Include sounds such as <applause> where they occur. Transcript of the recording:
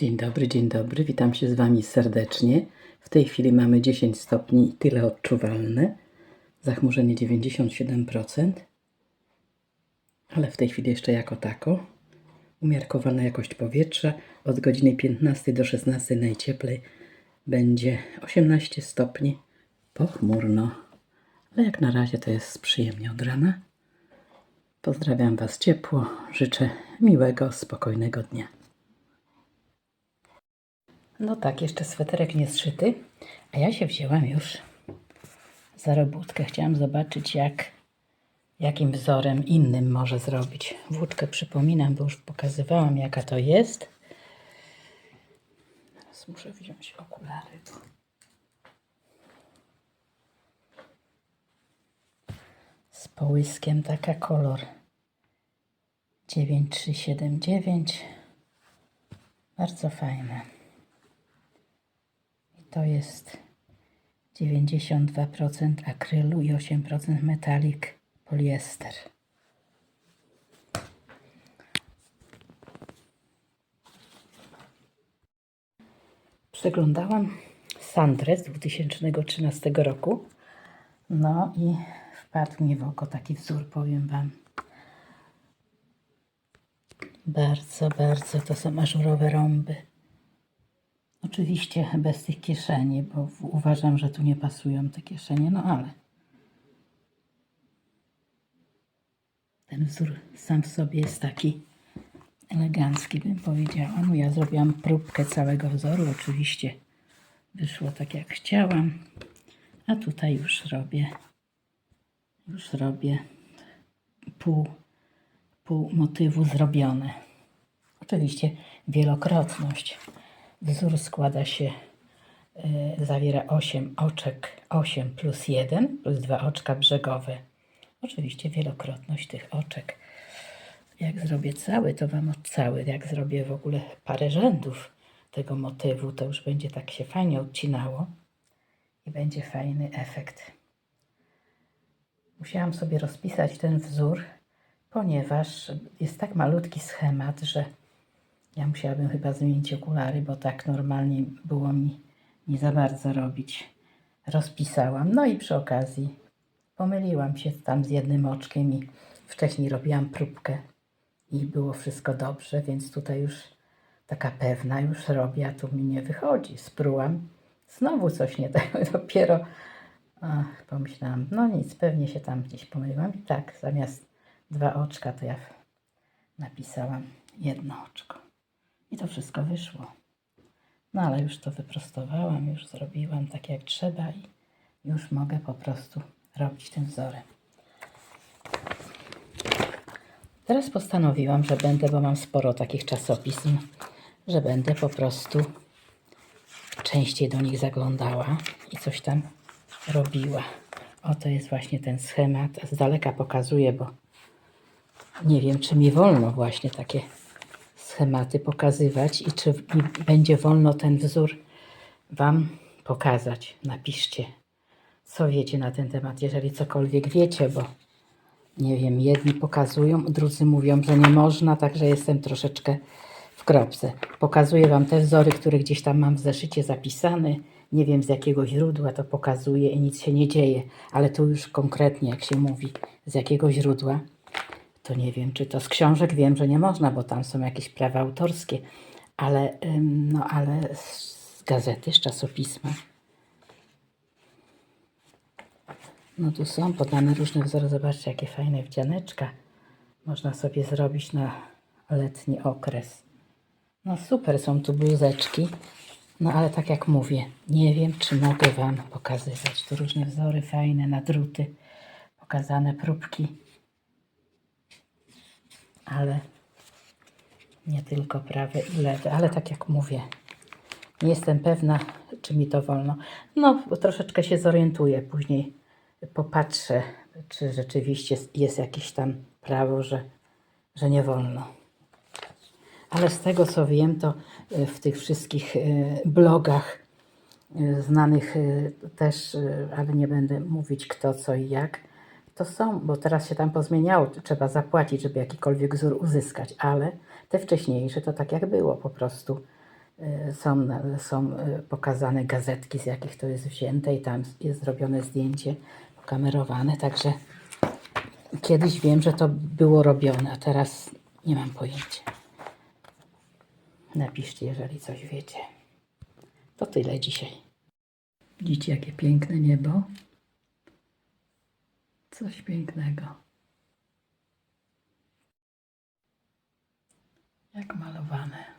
Dzień dobry, dzień dobry. Witam się z Wami serdecznie. W tej chwili mamy 10 stopni i tyle odczuwalne. Zachmurzenie 97%. Ale w tej chwili jeszcze jako tako. Umiarkowana jakość powietrza. Od godziny 15 do 16 najcieplej będzie 18 stopni. Pochmurno. Ale jak na razie to jest przyjemnie od rana. Pozdrawiam Was ciepło. Życzę miłego, spokojnego dnia. No tak, jeszcze sweterek nie zszyty, a ja się wzięłam już za robótkę. Chciałam zobaczyć, jak, jakim wzorem innym może zrobić. Włóczkę przypominam, bo już pokazywałam, jaka to jest. Teraz muszę wziąć okulary. Z połyskiem taka kolor 9379. Bardzo fajne. To jest 92% akrylu i 8% metalik poliester. Przeglądałam Sandrę z 2013 roku. No i wpadł mi w oko taki wzór, powiem Wam. Bardzo, bardzo to są ażurowe rąby. Oczywiście bez tych kieszeni, bo uważam, że tu nie pasują te kieszenie, no ale ten wzór sam w sobie jest taki elegancki, bym powiedziała. No ja zrobiłam próbkę całego wzoru, oczywiście wyszło tak jak chciałam, a tutaj już robię, już robię pół, pół motywu zrobione. Oczywiście wielokrotność. Wzór składa się, y, zawiera 8 oczek, 8 plus 1 plus 2 oczka brzegowe. Oczywiście wielokrotność tych oczek. Jak zrobię cały, to Wam cały. Jak zrobię w ogóle parę rzędów tego motywu, to już będzie tak się fajnie odcinało i będzie fajny efekt. Musiałam sobie rozpisać ten wzór, ponieważ jest tak malutki schemat, że ja musiałabym chyba zmienić okulary, bo tak normalnie było mi nie za bardzo robić. Rozpisałam. No i przy okazji pomyliłam się tam z jednym oczkiem i wcześniej robiłam próbkę i było wszystko dobrze, więc tutaj już taka pewna już robię, a tu mi nie wychodzi. Sprułam. Znowu coś nie tak. <laughs> Dopiero ach, pomyślałam, no nic, pewnie się tam gdzieś pomyliłam. I tak, zamiast dwa oczka, to ja napisałam jedno oczko. I to wszystko wyszło. No ale już to wyprostowałam, już zrobiłam tak jak trzeba i już mogę po prostu robić tym wzorem. Teraz postanowiłam, że będę, bo mam sporo takich czasopism, że będę po prostu częściej do nich zaglądała i coś tam robiła. Oto jest właśnie ten schemat. Z daleka pokazuję, bo nie wiem, czy mi wolno właśnie takie schematy pokazywać i czy będzie wolno ten wzór Wam pokazać. Napiszcie, co wiecie na ten temat, jeżeli cokolwiek wiecie, bo nie wiem, jedni pokazują, drudzy mówią, że nie można, także jestem troszeczkę w kropce. Pokazuję Wam te wzory, które gdzieś tam mam w zeszycie zapisane. Nie wiem z jakiego źródła to pokazuję i nic się nie dzieje, ale tu już konkretnie, jak się mówi, z jakiego źródła, to nie wiem, czy to z książek wiem, że nie można, bo tam są jakieś prawa autorskie, ale, no, ale z gazety, z czasopisma. No tu są podane różne wzory. Zobaczcie, jakie fajne wdzianeczka można sobie zrobić na letni okres. No super są tu bluzeczki. No ale tak jak mówię, nie wiem, czy mogę Wam pokazywać. Tu różne wzory fajne na druty, pokazane próbki. Ale nie tylko prawe i lewe, ale tak jak mówię, nie jestem pewna, czy mi to wolno. No, troszeczkę się zorientuję później. Popatrzę, czy rzeczywiście jest jakieś tam prawo, że, że nie wolno. Ale z tego co wiem, to y, w tych wszystkich y, blogach y, znanych też, ale nie będę mówić kto, co i jak, to są, bo teraz się tam pozmieniało, trzeba zapłacić, żeby jakikolwiek wzór uzyskać, ale te wcześniejsze to tak jak było po prostu. y, są, są y, pokazane gazetki, z jakich to jest wzięte i tam jest zrobione zdjęcie kamerowane, także kiedyś wiem, że to było robione, a teraz nie mam pojęcia. Napiszcie, jeżeli coś wiecie. To tyle dzisiaj. Widzicie, jakie piękne niebo? Coś pięknego. Jak malowane.